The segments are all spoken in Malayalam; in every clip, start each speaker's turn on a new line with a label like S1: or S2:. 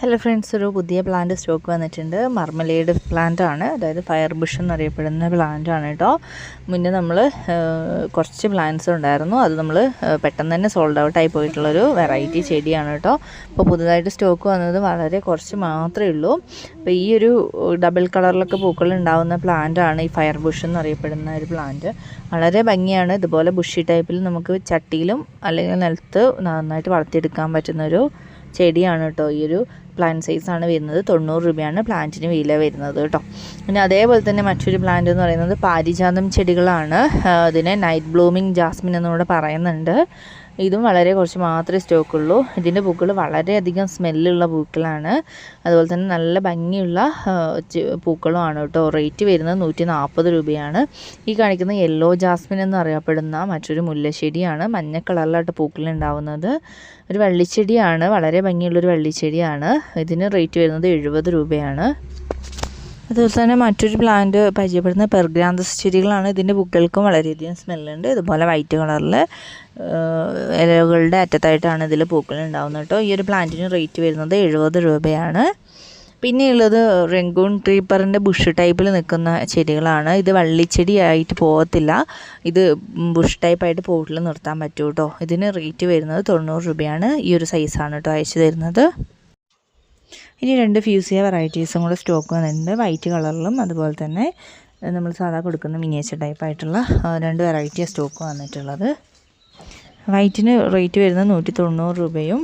S1: ഹലോ ഫ്രണ്ട്സ് ഒരു പുതിയ പ്ലാന്റ് സ്റ്റോക്ക് വന്നിട്ടുണ്ട്. മർമലേഡ് പ്ലാന്റ് ആണ്. അതായത് ഫയർ ബുഷ് എന്നറിയപ്പെടുന്ന പ്ലാന്റ് ആണ് കേട്ടോ. മുന്നേ നമ്മൾ കുറച്ച് പ്ലാന്റ്സ് ഉണ്ടായിരുന്നു. അത് നമ്മൾ പെട്ടെന്ന് തന്നെ സോൾഡ് ഔട്ട് ആയി പോയിട്ടുള്ളൊരു വെറൈറ്റി ചെടിയാണ് കേട്ടോ. അപ്പോൾ പുതുതായിട്ട് സ്റ്റോക്ക് വന്നത് വളരെ കുറച്ച് മാത്രമേ ഉള്ളൂ. അപ്പോൾ ഈ ഒരു ഡബിൾ കളറിലൊക്കെ പൂക്കൾ ഉണ്ടാകുന്ന പ്ലാന്റ് ആണ് ഈ ഫയർ ബുഷ് എന്നറിയപ്പെടുന്ന ഒരു പ്ലാന്റ് വളരെ ഭംഗിയാണ്. ഇതുപോലെ ബുഷി ടൈപ്പിൽ നമുക്ക് ചട്ടിയിലും അല്ലെങ്കിൽ നിലത്ത് നന്നായിട്ട് വളർത്തിയെടുക്കാൻ പറ്റുന്നൊരു ചെടിയാണ് കേട്ടോ ഈ ഒരു പ്ലാന്റ് സൈസാണ് വരുന്നത്. തൊണ്ണൂറ് രൂപയാണ് പ്ലാന്റിന് വില വരുന്നത് കേട്ടോ പിന്നെ അതേപോലെ തന്നെ മറ്റൊരു പ്ലാന്റ് എന്ന് പറയുന്നത് പാരിജാതം ചെടികളാണ്. അതിനെ നൈറ്റ് ബ്ലൂമിങ് ജാസ്മിൻ എന്നുകൂടെ പറയുന്നുണ്ട്. ഇതും വളരെ കുറച്ച് മാത്രമേ സ്റ്റോക്കുള്ളൂ ഇതിന്റെ പൂക്കൾ വളരെയധികം സ്മെല്ലുള്ള പൂക്കളാണ്. അതുപോലെ തന്നെ നല്ല ഭംഗിയുള്ള പൂക്കളുമാണ് കേട്ടോ റേറ്റ് വരുന്നത് നൂറ്റി നാൽപ്പത് രൂപയാണ്. ഈ കാണിക്കുന്ന യെല്ലോ ജാസ്മിൻ എന്നറിയപ്പെടുന്ന മറ്റൊരു മുല്ലശ്ശേരിയാണ് മഞ്ഞ കളറിലായിട്ട് പൂക്കളുണ്ടാവുന്നത് ഒരു വള്ളിച്ചെടിയാണ്. വളരെ ഭംഗിയുള്ളൊരു വള്ളിച്ചെടിയാണ്. ഇതിന് റേറ്റ് വരുന്നത് എഴുപത് രൂപയാണ്. അതുപോലെ തന്നെ മറ്റൊരു പ്ലാന്റ് പരിചയപ്പെടുന്ന പെർഗ്രാന്തസ് ചെടികളാണ്. ഇതിന്റെ പൂക്കൾക്കും വളരെയധികം സ്മെല്ലുണ്ട് ഇതുപോലെ വൈറ്റ് കളറിൽ ഇലകളുടെ അറ്റത്തായിട്ടാണ് ഇതിൽ പൂക്കൾ ഉണ്ടാകുന്നത് കേട്ടോ. ഈ ഒരു പ്ലാന്റിന് റേറ്റ് വരുന്നത് എഴുപത് രൂപയാണ്. പിന്നെയുള്ളത് റെങ്കൂൺ ട്രീപ്പറിന്റെ ബുഷ് ടൈപ്പിൽ നിൽക്കുന്ന ചെടികളാണ്. ഇത് വള്ളിച്ചെടി ആയിട്ട് പോകത്തില്ല ഇത് ബുഷ് ടൈപ്പായിട്ട് പോട്ടിൽ നിർത്താൻ പറ്റൂ കേട്ടോ. ഇതിന് റേറ്റ് വരുന്നത് തൊണ്ണൂറ് രൂപയാണ്. ഈ ഒരു സൈസാണ് കേട്ടോ അയച്ചു തരുന്നത്. ഇനി രണ്ട് ഫ്യൂസിയ വെറൈറ്റീസും കൂടെ സ്റ്റോക്ക് വന്നിട്ടുണ്ട്. വൈറ്റ് കളറിലും അതുപോലെ തന്നെ നമ്മൾ സാധാ കൊടുക്കുന്ന മിനിയേച്ചർ ടൈപ്പായിട്ടുള്ള രണ്ട് വെറൈറ്റി സ്റ്റോക്ക് വന്നിട്ടുള്ളത്. വൈറ്റിന് റേറ്റ് വരുന്നത് നൂറ്റി തൊണ്ണൂറ് രൂപയും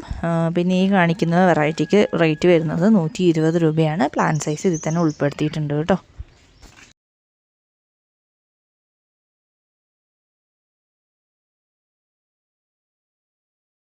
S1: പിന്നെ ഈ കാണിക്കുന്ന വെറൈറ്റിക്ക് റേറ്റ് വരുന്നത് നൂറ്റി ഇരുപത് രൂപയാണ്. പ്ലാൻ സൈസ് ഇതിൽ തന്നെ ഉൾപ്പെടുത്തിയിട്ടുണ്ട് കേട്ടോ.